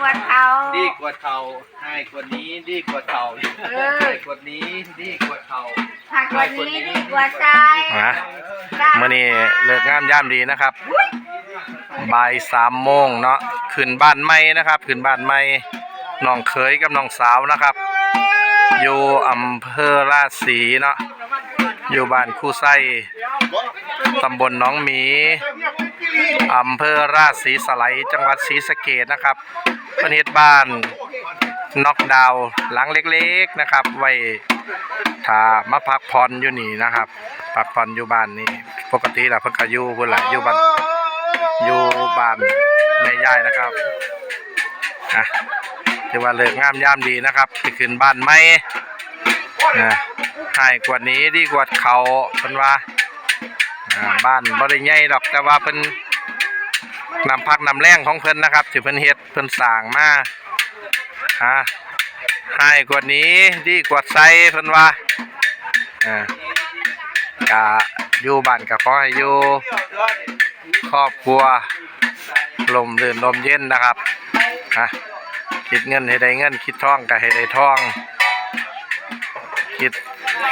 กว่าเขา ดีกว่าเขาให้กว่านี้ดีกว่าเขาให้กว่านี้ดีกว่าเขาผักกว่านี้ดีกว่าใจนะเมื่อนี้เลิกงามย่ามดีนะครับบ่ายสามโมงเนาะขึ้นบ้านใหม่นะครับขึ้นบ้านใหม่น้องเขยกับน้องสาวนะครับ อยู่อำเภอราชสีเนาะ อยู่บ้านคู่ไส้ตำบลหน้องหมีอำเภอราชสีสไลยจังหวัดศรีสะเกษนะครับประเทศบ้านน็อกดาวหลังเล็กๆนะครับ ไว้ถ้ามาพักผ่อนอยู่นี่นะครับพักผ่อนอยู่บ้านนี่ ปกติแล้วเพิ่นก็อยู่พุ่นล่ะอยู่บ้านอยู่บ้านแม่ยายนะครับอะถือว่าเลิกงามยามดีนะครับไปขึ้นบ้านใหม่นะ ให้กว่านี้ดีกว่าเขาเพิ่นว่าบ้านบ่ได้ใหญ่ดอกแต่ว่าเพิ่นนำพักนำแรงของเพิ่นนะครับที่เพิ่นเฮ็ดเพิ่นสร้างมาฮะให้กว่านี้ดีกว่าไซเพิ่นว่าอ่ากะอยู่บ้านก็ขอให้อยู่ครอบครัวลมลื่นลมเย็นนะครับฮะคิดเงินให้ได้เงิน คิดท่องก็ให้ได้ท่อง คิด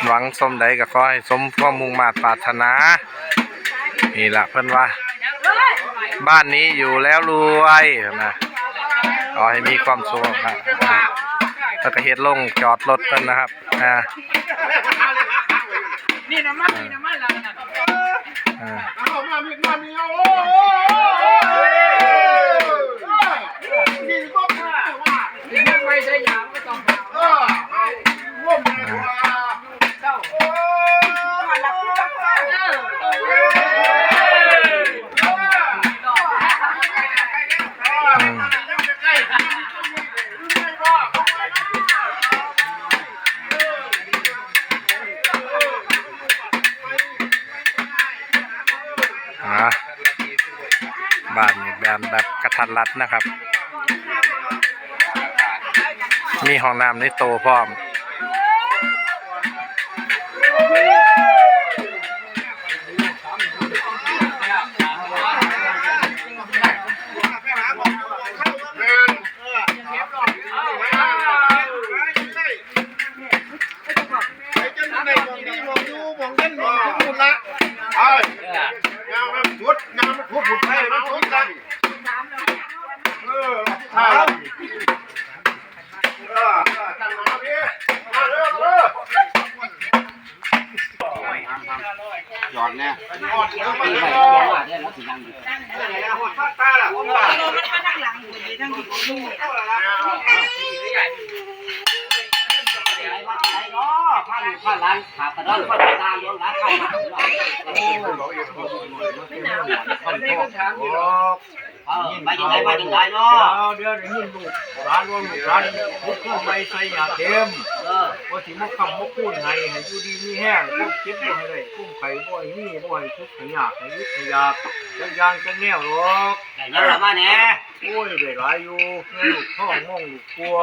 หวังสมใดก็ขอให้สมความมุ่งมาตรปรารถนา นี่ล่ะเพิ่นว่า บ้านนี้อยู่แล้วรวยนะขอให้มีความสุขครับอ่าแล้วก็เฮ็ดลงจอดรถเพิ่นนะครับอ่านี่น้ำมันนี่น้ำมันแล้วนะอ่า บ้านนี่แบบแบบกระทัดรัดนะครับ มีห้องน้ำในโตพร้อม อนเนี่ยหอดแล้วมาที่เร็ไหนเนี่ยแล้วสิยังอยู่หอดตาล่ะหอดตาผ้าร้านขาประดอนผ้าตาย้นร้านข้ามาเออไปยังไงไปยังไงเนาะเดี๋ยวนี้ลูกร้านรวมลูกร้านพุทธไม่ใส่ยาเต็ม เออว่าสิมาคำมาพูดให้ให้อยู่ดีมีแห้งกุ้มคิดบ่ให้ได้กุ้มไข่บ่ให้มีบ่ให้ทุกข์ให้ยากให้ยึดให้ยากจักอย่างจักแนวหรอกแต่ยังละมาเนี่ยโอ้ยได้หลายอยู่เงินลูกท้องมองลูกกลัว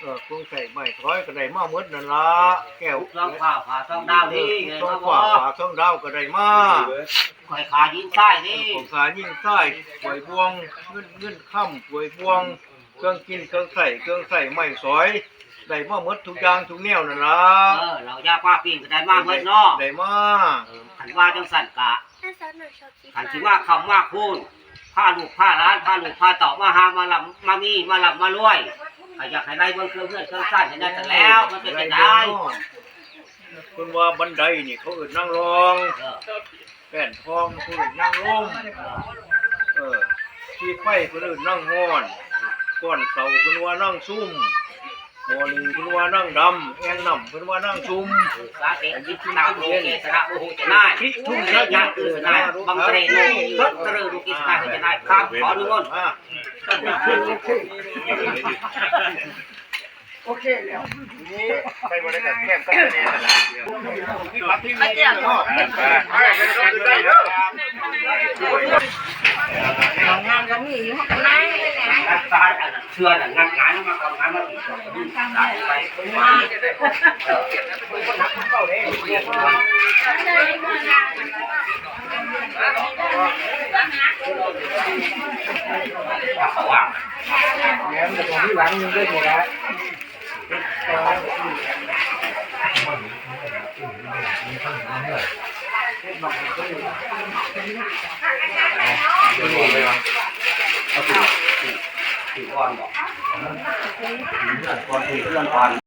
เออคงใส่ไม้ถอยก็ได้มาหมดนั่นล่ะแก้วต้องข้าวขาต้องดาวนี่ไงต้อมางบขวาอกฝาต้องดาวก็ได้มาคอยขายิงใต้นี่ของขายิ่งใต้ป่วยบวงเงินเงินค่ำป่วยบวง เครื่องกินเครื่องใส่เครื่องใส่ไม้สอย ได้มาหมดทุกอย่างทุกแนวนั่นล่ะเออเรายาป้าปีนก็ได้มากเพิ่นเนาะได้มาขันว่าจังสั่นกะขันสิว่าคำว่าคูณผ้าลูกผ้าร้านผ้าลูกผ้าต่อมาหามาลำมามีมาลำมารวยใครอยากให้ได้เบิ่งเครื่องเพื่อนเครื่องสั้นเห็นได้แต่แล้วมันเป็นไปได้คุณว่าบันไดนี่เขาเอื่นนั่งรองเออแป้นทองเขาเอื่นนั่งลงเออที่ไฟเขาเอื่นนั่งห้อนก้อนเสาคุณว่านั่งซุ่มหม อหนึ่งคุณว่านั่งดำแองน้ำคุณว่านั่งซุ่มสาเกยิตนาโอเกสระโอโหจะได้ทุ่งเล็กยางอื่นได้บังเตรโนรถเตรลูกิสนาจะได้ครับขออนุโมทอะโอเคแล้วนี่ใครมาได้กับแก้มกันเนี่ยนะรับที่นี่เนาะไปกันก็ได้เด้องานก็มีอยู่ข้างในเลย นะรักษาเชื่อน่ะงานงานมาก่อนงานมาติดตายไปว่าแม่มแต่ตรงที่หลังนึงได้หมดแล้ว ถือก่อนบอกถือก่อนถือเพื่อนก่อน